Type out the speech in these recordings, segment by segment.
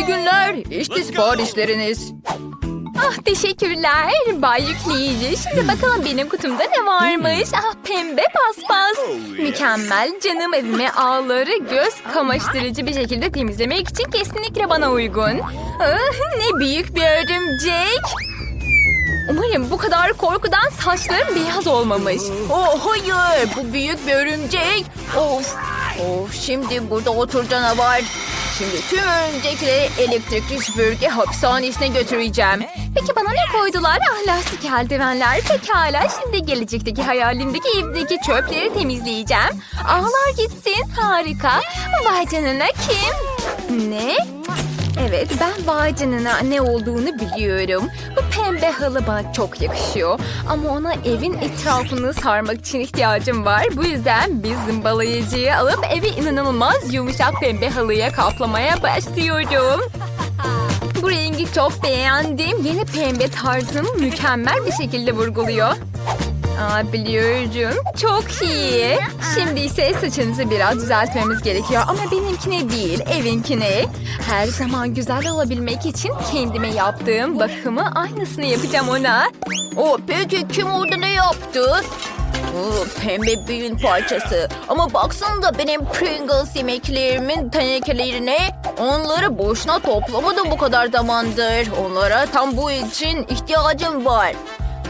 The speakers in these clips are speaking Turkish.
İyi günler. İşte siparişleriniz. Ah teşekkürler Bay Yükleyici. Şimdi bakalım benim kutumda ne varmış. Ah pembe paspas. Mükemmel canım evime ağları göz kamaştırıcı bir şekilde temizlemek için kesinlikle bana uygun. Ah, ne büyük bir örümcek. Umarım bu kadar korkudan saçlarım beyaz olmamış. Oh hayır bu büyük bir örümcek. Of. Of şimdi burada otur canavar. Şimdi tüm örümcekleri elektrikli süpürge hapishanesine götüreceğim. Peki bana ne koydular? Ah lastik eldivenler. Pekala şimdi gelecekteki hayalimdeki evdeki çöpleri temizleyeceğim. Ağlar gitsin. Harika. Vay canına kim? Ne? Evet ben vay canına ne olduğunu biliyorum. Bu pembe halı bana çok yakışıyor. Ama ona evin etrafını sarmak için ihtiyacım var. Bu yüzden bir zımbalayıcıyı alıp evi inanılmaz yumuşak pembe halıya kaplamaya başlıyorum. Bu rengi çok beğendim. Yeni pembe tarzını mükemmel bir şekilde vurguluyor. Aa, biliyorum. Çok iyi. Şimdi ise saçınızı biraz düzeltmemiz gerekiyor. Ama benimkine değil, evinkine. Her zaman güzel olabilmek için kendime yaptığım bakımı aynısını yapacağım ona. O peki kim orada ne yaptı? Oo, pembe bir yün parçası. Ama baksanıza benim Pringles yemeklerimin tenekelerine. Onları boşuna toplamadım bu kadar zamandır. Onlara tam bu için ihtiyacım var.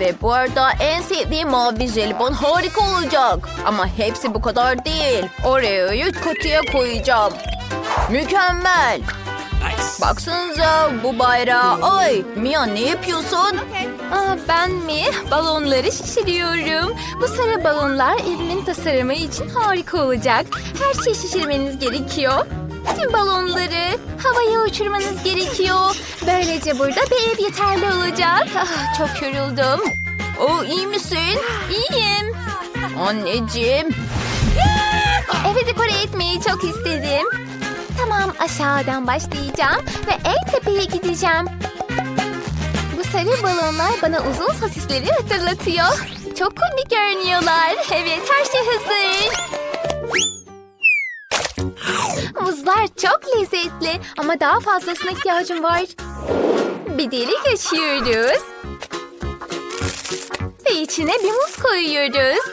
Ve bu arada en sevdiğim mavi jelibon harika olacak. Ama hepsi bu kadar değil. Oreo'yu kutuya koyacağım. Mükemmel. Baksanıza bu bayrağı. Ay Mia ne yapıyorsun? Aa, ben mi? Balonları şişiriyorum. Bu sarı balonlar evimin tasarımı için harika olacak. Her şey şişirmeniz gerekiyor. Balonları havaya uçurmanız gerekiyor. Böylece burada bir ev yeterli olacak. Ah, çok yoruldum. O iyi misin? İyiyim. Anneciğim. Evi dekore etmeyi çok istedim. Tamam aşağıdan başlayacağım ve en tepeye gideceğim. Bu sarı balonlar bana uzun sosisleri hatırlatıyor. Çok komik görünüyorlar. Evet her şey hazır. Lezzetli ama daha fazlasına ihtiyacım var. Bir delik açıyoruz. Ve içine bir muz koyuyoruz.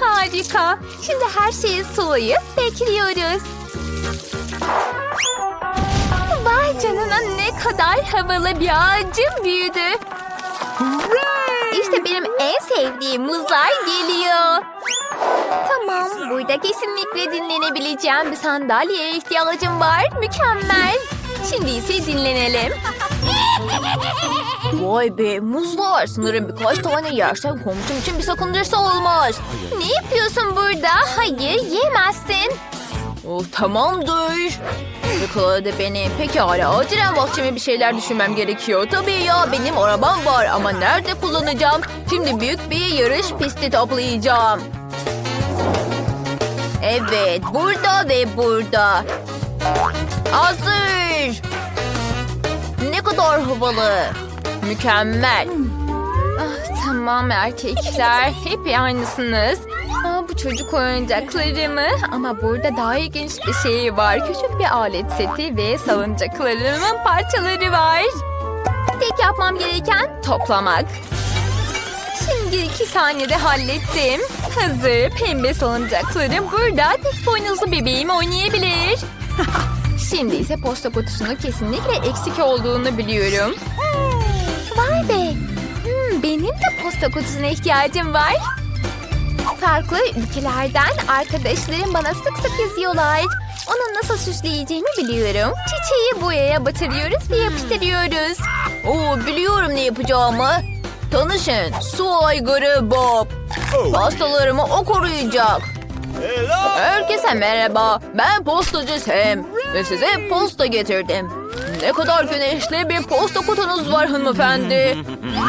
Harika. Şimdi her şeyi sulayıp bekliyoruz. Vay canına ne kadar havalı bir ağacım büyüdü. İşte benim en sevdiğim muzlar geliyor. Tamam, burada kesinlikle dinlenebileceğim bir sandalyeye ihtiyacım var. Mükemmel. Şimdi ise dinlenelim. Vay be muzlar. Sanırım birkaç tane yersen komşum için bir sakıncası olmaz. Ne yapıyorsun burada? Hayır, yemezsin. Oh, tamamdır. Yakaladı beni. Pekala acilen bahçeme bir şeyler düşünmem gerekiyor. Tabii ya benim arabam var ama nerede kullanacağım? Şimdi büyük bir yarış pisti toplayacağım. Evet burada ve burada. Hazır. Ne kadar havalı. Mükemmel. Ah, tamam erkekler. Hep aynısınız. Aa, bu çocuk oyuncakları mı? Ama burada daha ilginç bir şey var. Küçük bir alet seti ve salıncaklarımın parçaları var. Tek yapmam gereken toplamak. Şimdi iki saniyede hallettim. Hazır pembe salıncaklarım burada. Tek boynuzlu bebeğim oynayabilir. Şimdi ise posta kutusunu kesinlikle eksik olduğunu biliyorum. Vay be. Hmm, benim de posta kutusuna ihtiyacım var. Farklı ülkelerden arkadaşlarım bana sık sık yazıyorlar. Onu nasıl süsleyeceğimi biliyorum. Çiçeği boyaya batırıyoruz ve yapıştırıyoruz. Oo biliyorum ne yapacağımı. Tanışın su aygırı Bob. Pastalarımı o koruyacak. Herkese merhaba. Ben postacı Sam. Ve size posta getirdim. Ne kadar güneşli bir posta kutunuz var hanımefendi.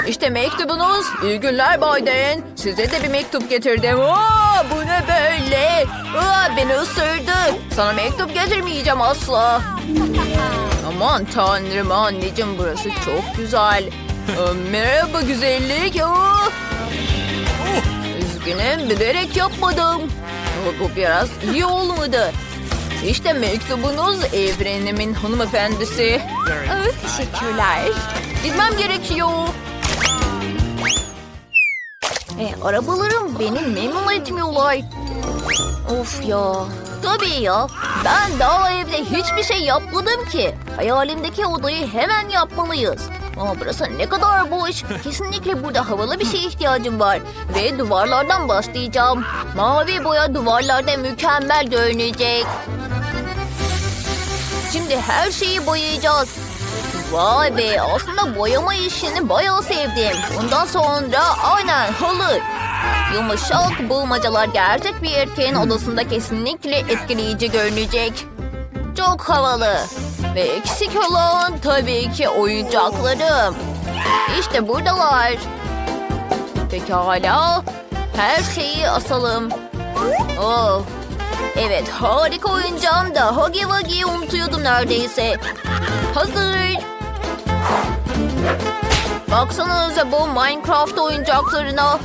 İşte mektubunuz. İyi günler Biden. Size de bir mektup getirdim. Aa, bu ne böyle? Aa, beni ısırdı. Sana mektup getirmeyeceğim asla. Aman tanrım anneciğim burası çok güzel. Aa, merhaba güzellik. Aa. Üzgünüm bilerek yapmadım. Bu biraz iyi olmadı. İşte mektubunuz evrenimin hanımefendisi. Aa, teşekkürler. Gitmem gerekiyor. E, arabalarım beni memnun etmiyorlar. Of ya. Tabii ya. Ben daha evde hiçbir şey yapmadım ki. Hayalimdeki odayı hemen yapmalıyız. Ama burası ne kadar boş. Kesinlikle burada havalı bir şeye ihtiyacım var. Ve duvarlardan başlayacağım. Mavi boya duvarlarda mükemmel görünecek. Şimdi her şeyi boyayacağız. Vay be aslında boyama işini bayağı sevdim. Bundan sonra aynen halı. Yumuşak bulmacalar gerçek bir erkeğin odasında kesinlikle etkileyici görünecek. Çok havalı. Ve eksik olan tabii ki oyuncaklarım. İşte buradalar. Pekala. Her şeyi asalım. Oh. Evet harika oyuncağım da Huggy Wuggy'yi unutuyordum neredeyse. Hazır. Baksanıza bu Minecraft oyuncaklarına.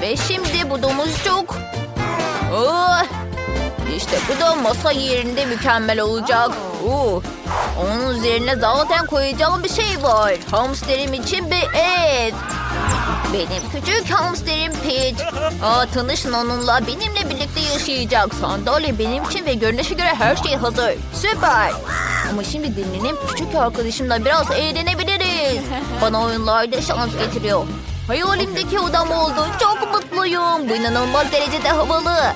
Ve şimdi bu domuzcuk. Oh, işte bu da masa yerinde mükemmel olacak. Oo, onun üzerine zaten koyacağım bir şey var. Hamsterim için bir ev. Benim küçük hamsterim Peach. Aa, tanışın onunla benimle birlikte yaşayacak. Sandalye benim için ve görünüşe göre her şey hazır. Süper. Ama şimdi dinlenip küçük arkadaşımla biraz eğlenebiliriz. Bana oyunlarda şans getiriyor. Hayalimdeki odam oldu. Çok mutluyum. Bu inanılmaz derecede havalı.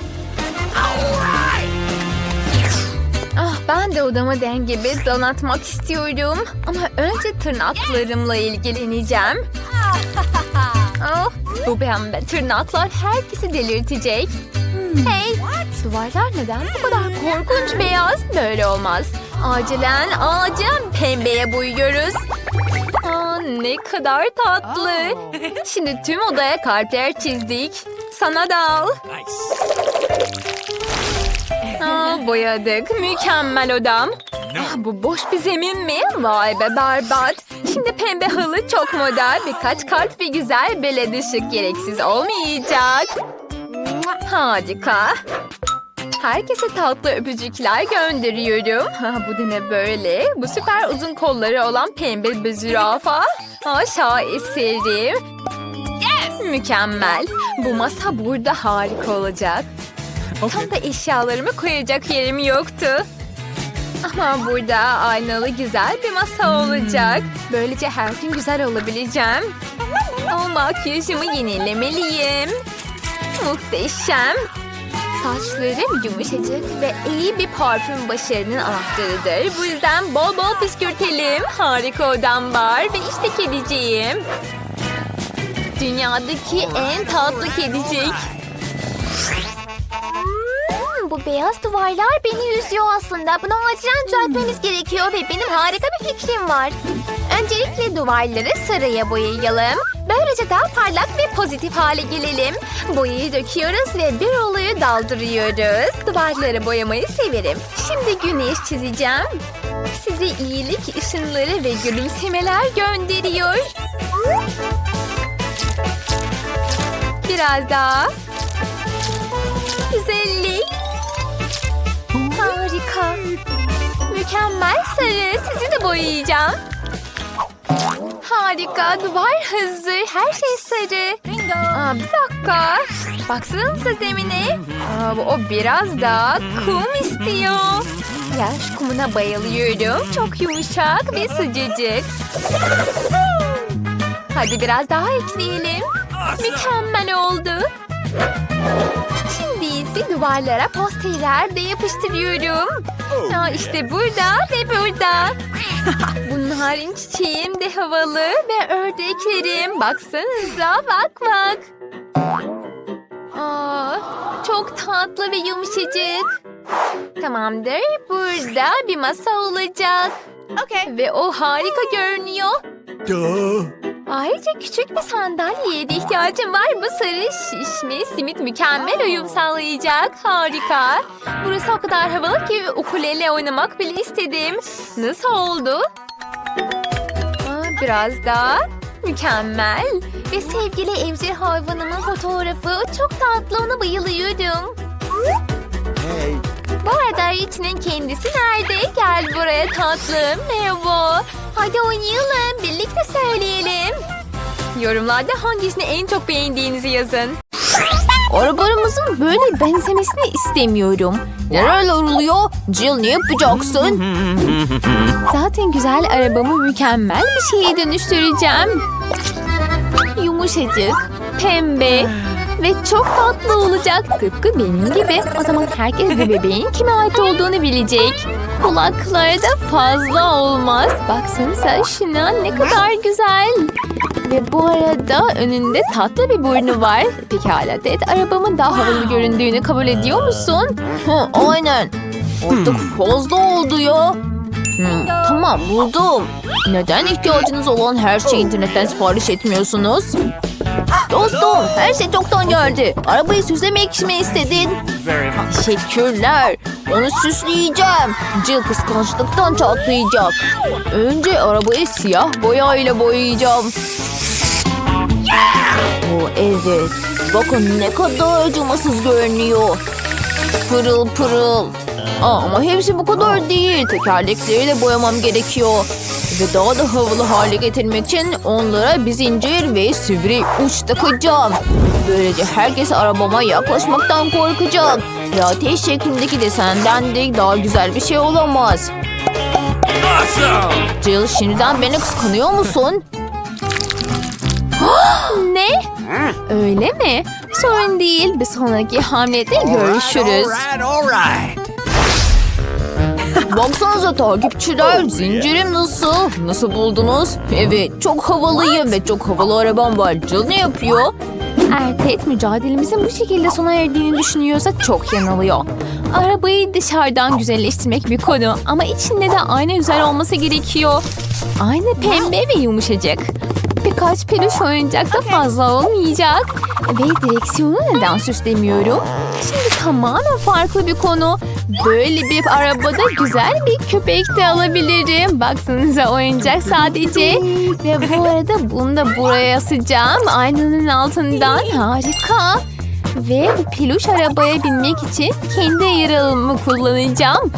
Ben de odamı den gibi donatmak istiyorum. Ama önce tırnaklarımla ilgileneceğim. Oh, bu pembe tırnaklar herkesi delirtecek. Hey, duvarlar neden bu kadar korkunç beyaz? Böyle olmaz. Acilen, acilen pembeye boyuyoruz. Aa, ne kadar tatlı. Şimdi tüm odaya kalpler çizdik. Sana da al. Aa, boyadık. Mükemmel odam. Ah, bu boş bir zemin mi? Vay be berbat. Şimdi pembe halı çok model. Birkaç kalp ve güzel beled ışık gereksiz olmayacak. Harika. Herkese tatlı öpücükler gönderiyorum. Ha, bu da ne böyle? Bu süper uzun kolları olan pembe bir zürafa. Ha, şaheserim. Mükemmel. Bu masa burada harika olacak. Tam da eşyalarımı koyacak yerim yoktu. Ama burada aynalı güzel bir masa olacak. Böylece her gün güzel olabileceğim. O makyajımı yenilemeliyim. Muhteşem. Saçlarım yumuşacık ve iyi bir parfüm başarının anahtarıdır. Bu yüzden bol bol püskürtelim. Harika odam var ve işte kediciğim. Dünyadaki en tatlı kedicik. Bu beyaz duvarlar beni üzüyor aslında. Bunu acilen düzeltmemiz gerekiyor ve benim harika bir fikrim var. Öncelikle duvarları sarıya boyayalım. Böylece daha parlak ve pozitif hale gelelim. Boyayı döküyoruz ve bir oluyu daldırıyoruz. Duvarları boyamayı severim. Şimdi güneş çizeceğim. Size iyilik ışınları ve gülümsemeler gönderiyor. Biraz daha. Güzellik. Harika. Mükemmel sarı. Sizi de boyayacağım. Harika. Duvar hazır. Her şey sarı. Aa, bir dakika. Baksanıza zemine. Aa, o biraz daha kum istiyor. Yaş kumuna bayılıyorum. Çok yumuşak ve sıcacık. Hadi biraz daha ekleyelim. Mükemmel oldu. Şimdi ise duvarlara posterler de yapıştırıyorum. Aa, işte burada ve burada. Bunların çiçeğim de havalı ve ördeklerim. Baksanıza bak bak. Aa, çok tatlı ve yumuşacık. Tamamdır. Burada bir masa olacak. Okay. Ve o harika görünüyor. Ayrıca küçük bir sandalyeye de ihtiyacım var. Bu sarı şişme simit mükemmel uyum sağlayacak. Harika. Burası o kadar havalı ki ukulele oynamak bile istedim. Nasıl oldu? Aa, biraz daha. Mükemmel. Ve sevgili evcil hayvanımın fotoğrafı çok tatlı ona bayılıyorum. Bu arada içinin kendisi nerede? Gel buraya tatlım. Merhaba. Hadi oynayalım. Birlikte söyleyelim. Yorumlarda hangisini en çok beğendiğinizi yazın. Arabalarımızın böyle benzemesini istemiyorum. Neler oluyor? Jill ne yapacaksın? Zaten güzel arabamı mükemmel bir şeye dönüştüreceğim. Yumuşacık, pembe ve çok tatlı olacak. Tıpkı benim gibi. O zaman herkes bu bebeğin kime ait olduğunu bilecek. Kulakları da fazla olmaz. Baksanıza şuna ne kadar güzel. Ve bu arada önünde tatlı bir burnu var. Pekala Ted arabamın daha havalı göründüğünü kabul ediyor musun? Hı, aynen. Artık fazla oldu ya. Hı, tamam buldum. Neden ihtiyacınız olan her şeyi internetten sipariş etmiyorsunuz? Dostum her şey çoktan geldi. Arabayı süslemek mi istedin? Teşekkürler. Onu süsleyeceğim. Jill kıskançlıktan çatlayacak. Önce arabayı siyah boyayla boyayacağım. O evet. Bakın ne kadar acımasız görünüyor. Pırıl pırıl. Aa, ama hepsi bu kadar değil. Tekerlekleri de boyamam gerekiyor. Ve daha da havalı hale getirmek için onlara bir zincir ve sivri uç takacağım. Böylece herkes arabama yaklaşmaktan korkacak. Ve ateş şeklindeki desenden de daha güzel bir şey olamaz. Jill şimdiden beni kıskanıyor musun? Ne? Öyle mi? Sorun değil. Bir sonraki hamlede görüşürüz. Alright, alright. Baksanıza takipçiler zincirim nasıl? Nasıl buldunuz? Evet çok havalıyım ve çok havalı arabam var. Ne yapıyor? Ertet mücadelemizin bu şekilde sona erdiğini düşünüyorsa çok yanılıyor. Arabayı dışarıdan güzelleştirmek bir konu ama içinde de aynı güzel olması gerekiyor. Aynı pembe ve yumuşacık. Birkaç peluş oyuncak da fazla olmayacak. Ve direksiyonu neden süslemiyorum? Şimdi tamamen farklı bir konu. Böyle bir arabada güzel bir köpek de alabilirim. Baksanıza oyuncak sadece. Ve bu arada bunu da buraya asacağım. Aynanın altından. Harika. Ve bu peluş arabaya binmek için kendi yaralımı kullanacağım.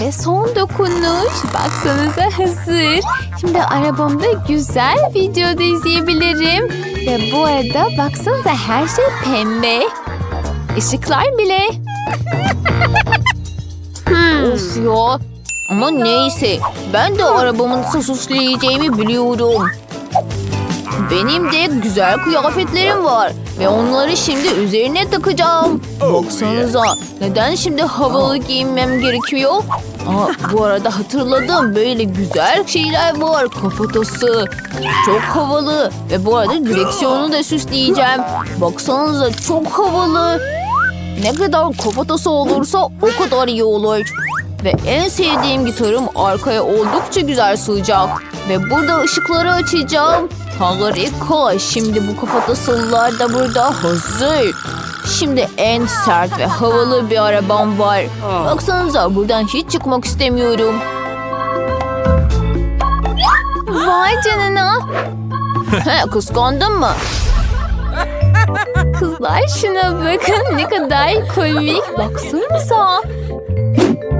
Ve son dokunuş. Baksanıza hazır. Şimdi arabamda güzel videoda izleyebilirim. Ve bu arada baksanıza her şey pembe. Işıklar bile. Of ya. Ama neyse ben de arabamın süsleyeceğimi biliyorum. Benim de güzel kıyafetlerim var ve onları şimdi üzerine takacağım. Baksanıza neden şimdi havalı giyinmem gerekiyor? Aa, bu arada hatırladım böyle güzel şeyler var kafatası. Çok havalı ve bu arada direksiyonu da süsleyeceğim. Baksanıza çok havalı. Ne kadar kafatası olursa o kadar iyi olur. Ve en sevdiğim gitarım arkaya oldukça güzel sığacak. Ve burada ışıkları açacağım. Harika. Şimdi bu kafatasılılar da burada hazır. Şimdi en sert ve havalı bir arabam var. Baksanıza buradan hiç çıkmak istemiyorum. Vay canına. He, kıskandın mı? Kızlar şuna bakın ne kadar komik. Baksanıza.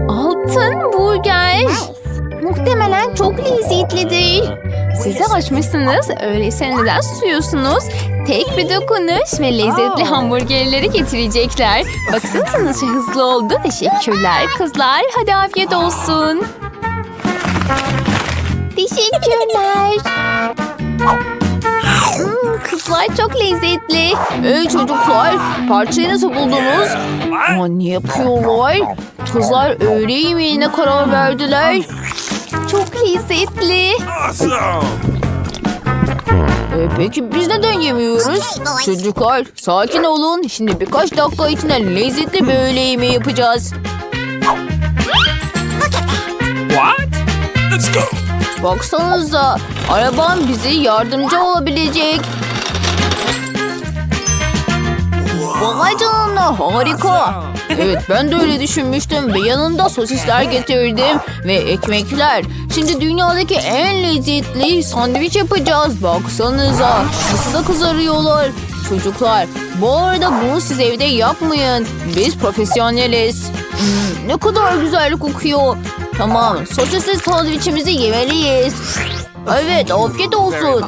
Altın burger. Muhtemelen çok lezzetlidir. Siz de açmışsınız. Öyleyse neden susuyorsunuz? Tek bir dokunuş ve lezzetli hamburgerleri getirecekler. Baksanıza nasıl hızlı oldu. Teşekkürler kızlar. Hadi afiyet olsun. Teşekkürler. Kızlar çok lezzetli. Ey çocuklar parçayı nasıl buldunuz? Aa, ne yapıyorlar? Kızlar öğle yemeğine karar verdiler. Çok lezzetli. Awesome. E, peki biz neden yemiyoruz? Çocuklar sakin olun. Şimdi birkaç dakika içinde lezzetli bir öğle yemeği yapacağız. What? Let's go. Baksanıza arabam bize yardımcı olabilecek. Vay canına harika. Evet ben de öyle düşünmüştüm ve yanında sosisler getirdim ve ekmekler. Şimdi dünyadaki en lezzetli sandviç yapacağız. Baksanıza nasıl da kızarıyorlar. Çocuklar Bu arada bunu siz evde yapmayın. Biz profesyoneliz. Hmm, ne kadar güzel kokuyor. Tamam, sosisli sandviçimizi yemeliyiz. Evet, afiyet olsun.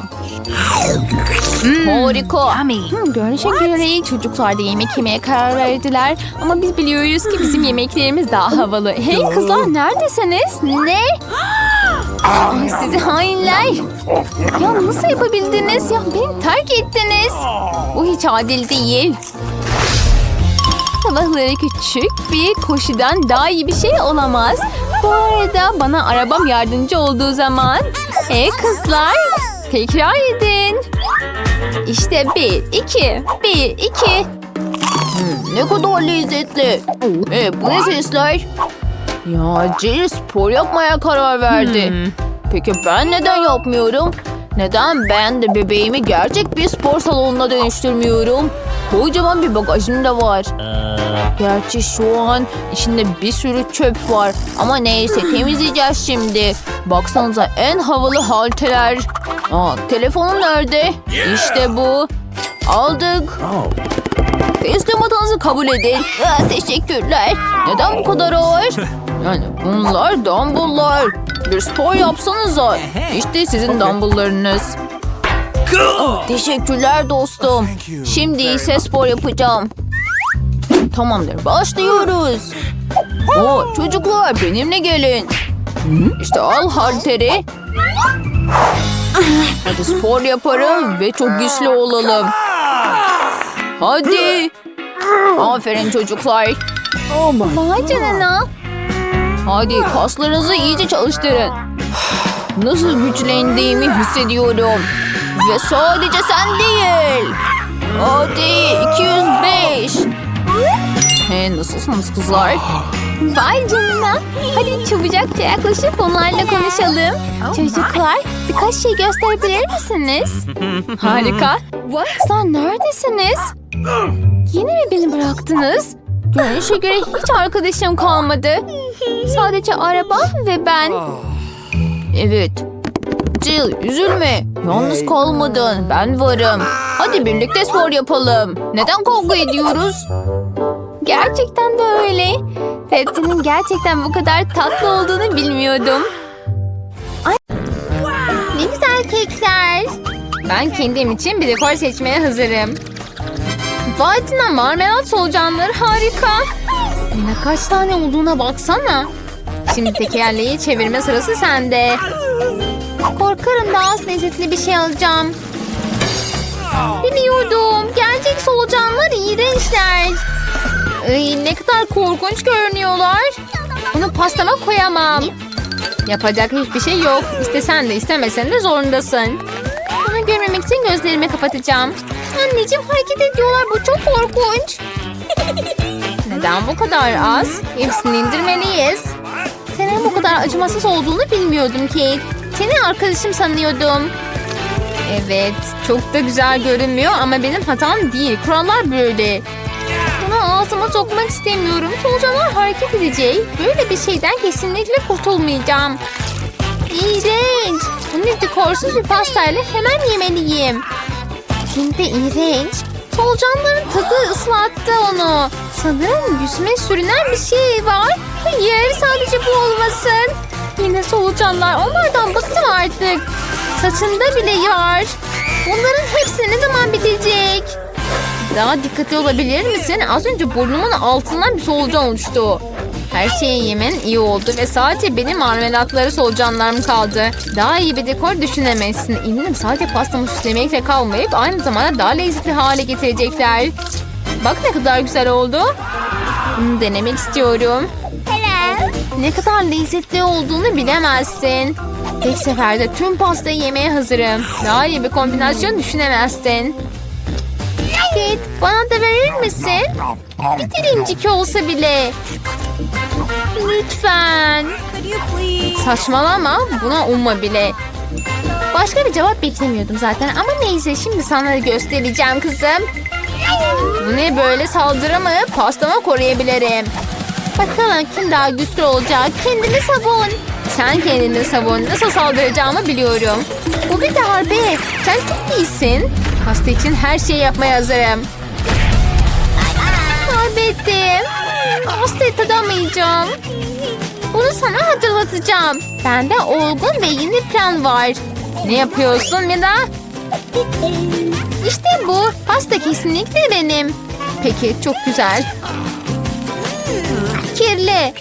Harika. Hmm, görünüşe göre çocuklar da yemek yemeye karar verdiler. Ama biz biliyoruz ki bizim yemeklerimiz daha havalı. Hey kızlar neredesiniz? Ne? Ay, sizi hainler. Ya nasıl yapabildiniz? Ya beni terk ettiniz. Bu hiç adil değil. Sabahları küçük bir koşudan daha iyi bir şey olamaz. Bu arada bana arabam yardımcı olduğu zaman... Hey kızlar tekrar edin. İşte bir, iki, bir, iki. Hmm, ne kadar lezzetli. E, bu ne sesler? Ya Jill spor yapmaya karar verdi. Peki ben neden yapmıyorum? Neden ben de bebeğimi gerçek bir spor salonuna dönüştürmüyorum? Kocaman bir bagajım da var. Gerçi şu an içinde bir sürü çöp var. Ama neyse temizleyeceğiz şimdi. Baksanıza en havalı halteler. Aa, telefonum nerede? İşte bu. Aldık. Teslimatınızı kabul edin. Aa, teşekkürler. Neden bu kadar ağır? Yani bunlar dumbbelllar. Bir spor yapsanıza. İşte sizin dumbbelllarınız. Teşekkürler dostum. Şimdi ise spor yapacağım. Tamamdır başlıyoruz. Oo, çocuklar benimle gelin. İşte al halteri. Hadi spor yaparım ve çok güçlü olalım. Hadi. Aferin çocuklar. Vay canına. Hadi kaslarınızı iyice çalıştırın. Nasıl güçlendiğimi hissediyorum. Ve sadece sen değil. Hadi 205. He, nasılsınız kızlar? Vay canına. Hadi çabucakça yaklaşıp onlarla konuşalım. Çocuklar birkaç şey gösterebilir misiniz? Harika. Kızlar neredesiniz? Yine mi beni bıraktınız? Görünüşe göre hiç arkadaşım kalmadı. Sadece araba ve ben. Evet. Jill üzülme. Yalnız kalmadın. Ben varım. Hadi birlikte spor yapalım. Neden kavga ediyoruz? Gerçekten de öyle. Teddy'nin gerçekten bu kadar tatlı olduğunu bilmiyordum. Ne güzel kekler. Ben kendim için bir dekor seçmeye hazırım. Vay canına marmelat solucanları harika. Yine kaç tane olduğuna baksana. Şimdi tekerleği çevirme sırası sende. Korkarım daha az lezzetli bir şey alacağım. Biliyordum. Gerçek solucanlar iğrençler. Ay, ne kadar korkunç görünüyorlar. Bunu pastama koyamam. Yapacak hiçbir şey yok. İstesen de istemesen de zorundasın. Bunu görmemek için gözlerimi kapatacağım. Anneciğim hareket ediyorlar. Bu çok korkunç. Neden bu kadar az? Hepsini indirmeliyiz. Senin bu kadar acımasız olduğunu bilmiyordum Kate. Seni arkadaşım sanıyordum. Evet, çok da güzel görünmüyor ama benim hatam değil. Kurallar böyle. Bunu ağzıma sokmak istemiyorum. Solucanlar hareket edecek. Böyle bir şeyden kesinlikle kurtulmayacağım. İğrenç. Bunu dekorsuz bir pastayla hemen yemeliyim. Hem de iğrenç. Solucanların tadı ıslattı onu. Sanırım yüzüme sürünen bir şey var. Hayır sadece bu olmasın. Yine solucanlar onlardan bıktım artık. Saçında bile var. Bunların hepsi ne zaman bitecek? Daha dikkatli olabilir misin? Az önce burnumun altından bir solucan uçtu. Her şeyi yemen iyi oldu ve sadece benim marmelatları solucanlarım kaldı. Daha iyi bir dekor düşünemezsin. Eminim sadece pastamı süslemekle kalmayıp aynı zamanda daha lezzetli hale getirecekler. Bak ne kadar güzel oldu. Bunu denemek istiyorum. Ne kadar lezzetli olduğunu bilemezsin. Tek seferde tüm pastayı yemeye hazırım. Daha iyi bir kombinasyon düşünemezsin. Kate bana da verir misin? Bir dilimcik olsa bile. Lütfen. Saçmalama buna umma bile. Başka bir cevap beklemiyordum zaten ama neyse şimdi sana göstereceğim kızım. Bu ne böyle saldırı mı? Pastama koruyabilirim. Bakalım kim daha güçlü olacak. Kendini savun. Sen kendini savun. Nasıl saldıracağımı biliyorum. Bu bir darbe. Sen çok iyisin. Pasta için her şeyi yapmaya hazırım. kaybettim. Pastayı tadamayacağım. Bunu sana hatırlatacağım. Bende olgun ve yeni plan var. Ne yapıyorsun Mila? İşte bu. Pasta kesinlikle benim. Peki çok güzel. Kirli.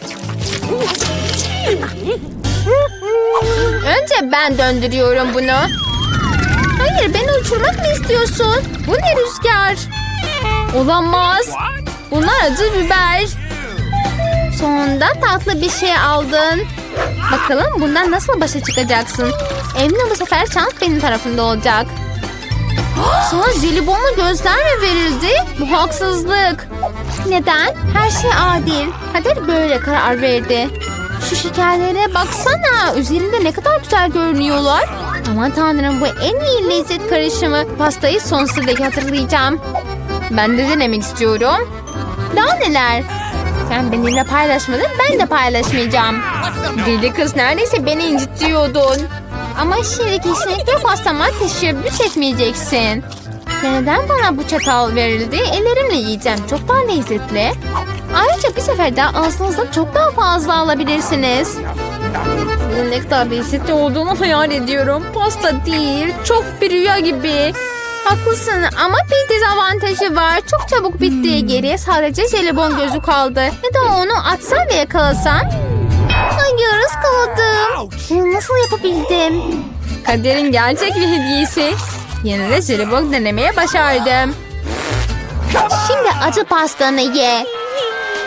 Önce ben döndürüyorum bunu. Hayır beni uçurmak mı istiyorsun? Bu ne rüzgar? Olamaz. Bunlar acı biber. Sonunda tatlı bir şey aldın. Bakalım bundan nasıl başa çıkacaksın? Eminim bu sefer şans benim tarafımda olacak. Sana jelibonla gözler mi verildi? Bu haksızlık. Neden? Her şey adil. Kader böyle karar verdi. Şu şekerlere baksana. Üzerinde ne kadar güzel görünüyorlar. Aman tanrım bu en iyi lezzet karışımı. Pastayı sonsuza dek hatırlayacağım. Ben de denemek istiyorum. Daha neler? Sen benimle paylaşmadın ben de paylaşmayacağım. Deli kız neredeyse beni incitiyordun. Ama şimdi kesinlikle pastama teşebbüs etmeyeceksin. Neden bana bu çatal verildi? Ellerimle yiyeceğim. Çok daha lezzetli. Ayrıca bir seferde ağzınızda çok daha fazla alabilirsiniz. Bunun ne kadar lezzetli olduğunu hayal ediyorum. Pasta değil, çok bir rüya gibi. Haklısın ama bir dezavantajı var. Çok çabuk bitti. Geriye sadece jelibon gözü kaldı. Ya da onu atsan ve yakalasam. Hayır ıskaladım. Bunu nasıl yapabildim? Kaderin gerçek bir hediyesi. Yine de jelibon denemeye başardım. Şimdi acı pastanı ye.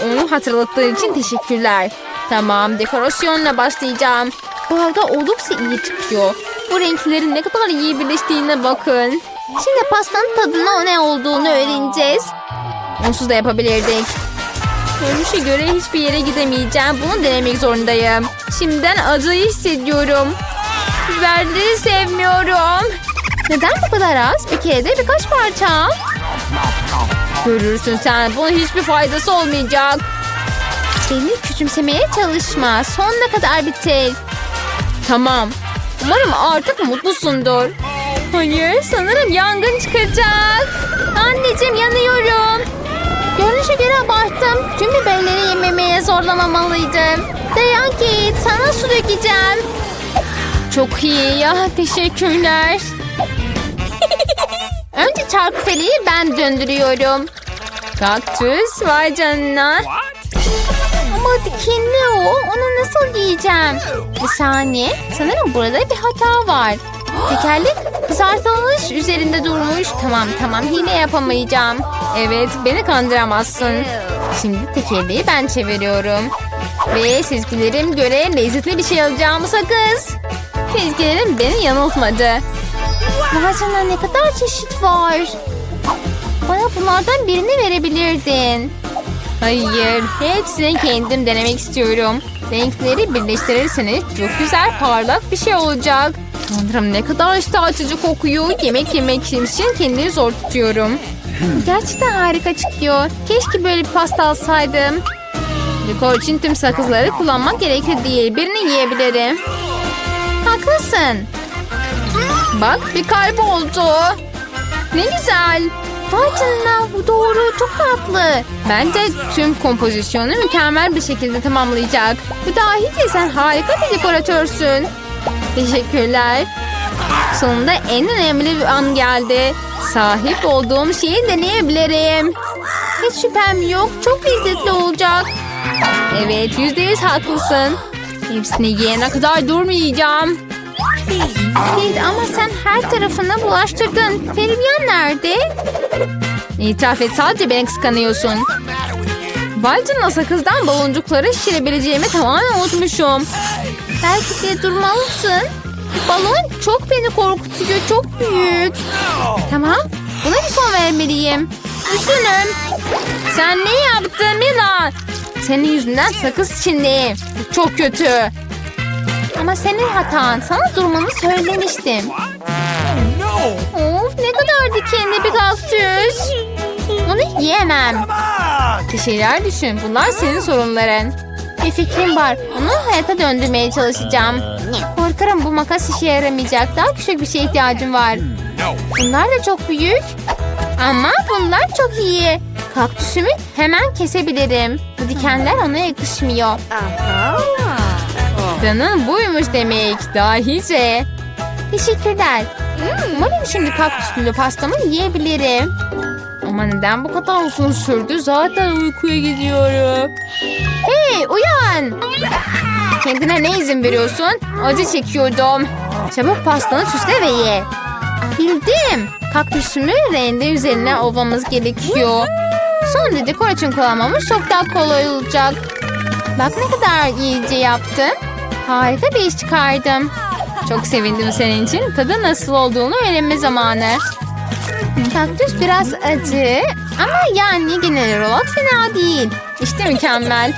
Onu hatırlattığı için teşekkürler. Tamam, dekorasyonla başlayacağım. Bu arada oldukça iyi çıkıyor. Bu renklerin ne kadar iyi birleştiğine bakın. Şimdi pastanın tadına ne olduğunu öğreneceğiz. Onsuz da yapabilirdik. Görünüşe göre hiçbir yere gidemeyeceğim. Bunu denemek zorundayım. Şimdiden acıyı hissediyorum. Biberleri sevmiyorum. Neden bu kadar az? Bir kere de birkaç parça. Görürsün sen. Bunun hiçbir faydası olmayacak. Beni küçümsemeye çalışma. Sonuna kadar bitir. Tamam. Umarım artık mutlusundur. Hayır, sanırım yangın çıkacak. Anneciğim yanıyorum. Görünüşe göre abarttım. Tüm biberleri yememeye zorlamamalıydım. Dayan Kate sana su dökeceğim. Çok iyi ya. Teşekkürler. Önce çarkıfeliği ben döndürüyorum. Kaktüs, vay canına. Ama dikenli o. Onu nasıl giyeceğim? Bir saniye. Sanırım burada bir hata var. Tekerlek kızartılmış üzerinde durmuş. Tamam tamam hile yapamayacağım. Evet, beni kandıramazsın. Şimdi tekerleği ben çeviriyorum. Ve sezgilerim göre lezzetli bir şey alacağımı sakız. Sezgilerim beni yanıltmadı. Lahacında ne kadar çeşit var. Bana bunlardan birini verebilirdin. Hayır, hepsini kendim denemek istiyorum. Renkleri birleştirirseniz çok güzel parlak bir şey olacak. Tanrım ne kadar iştah açıcı kokuyor. Yemek yemek için kendimi zor tutuyorum. Gerçekten harika çıkıyor. Keşke böyle bir pasta alsaydım. Dekor için tüm sakızları kullanmak gerekli değil. Birini yiyebilirim. Haklısın. Bak bir kalp oldu. Ne güzel. Vay canına bu doğru çok tatlı. Bence tüm kompozisyonu mükemmel bir şekilde tamamlayacak. Bu dahi de sen harika bir dekoratörsün. Teşekkürler. Sonunda en önemli bir an geldi. Sahip olduğum şeyi deneyebilirim. Hiç şüphem yok. Çok lezzetli olacak. Evet yüzde yüz haklısın. Hepsini yiyene kadar durmayacağım. Kate ama sen her tarafına bulaştırdın. Feribyan nerede? İtiraf et sadece beni kıskanıyorsun. Vay canına sakızdan baloncukları şişirebileceğimi tamamen unutmuşum. Belki de durmalısın. Balon çok beni korkutuyor. Çok büyük. Tamam. Buna bir son vermeliyim. Üzgünüm. Sen ne yaptın Mila? Senin yüzünden sakız. Bu çok kötü. Ama senin hatan. Sana durmanı söylemiştim. Of ne kadar dikenli bir kaktüs. Onu yiyemem. Bir şeyler düşün. Bunlar senin sorunların. Bir fikrim var. Onu hayata döndürmeye çalışacağım. Korkarım bu makas işe yaramayacak. Daha küçük bir şeye ihtiyacım var. Bunlar da çok büyük. Ama bunlar çok iyi. Kaktüsümü hemen kesebilirim. Bu dikenler ona yakışmıyor. Planın buymuş demek. Dahice. Teşekkürler. Umarım şimdi kaktüslü pastamı yiyebilirim. Ama neden bu kadar uzun sürdü? Zaten uykuya gidiyorum. Hey uyan. Kendine ne izin veriyorsun? Acı çekiyordum. Çabuk pastanı süsle ve ye. Bildim. Kaktüsümü rende üzerine ovamız gerekiyor. Sonra dekor için kullanmamız çok daha kolay olacak. Bak ne kadar iyice yaptım. Harika bir iş çıkardım. Çok sevindim senin için. Tadı nasıl olduğunu öğrenme zamanı. Kaktüs biraz acı ama yani genel olarak fena değil. İşte mükemmel.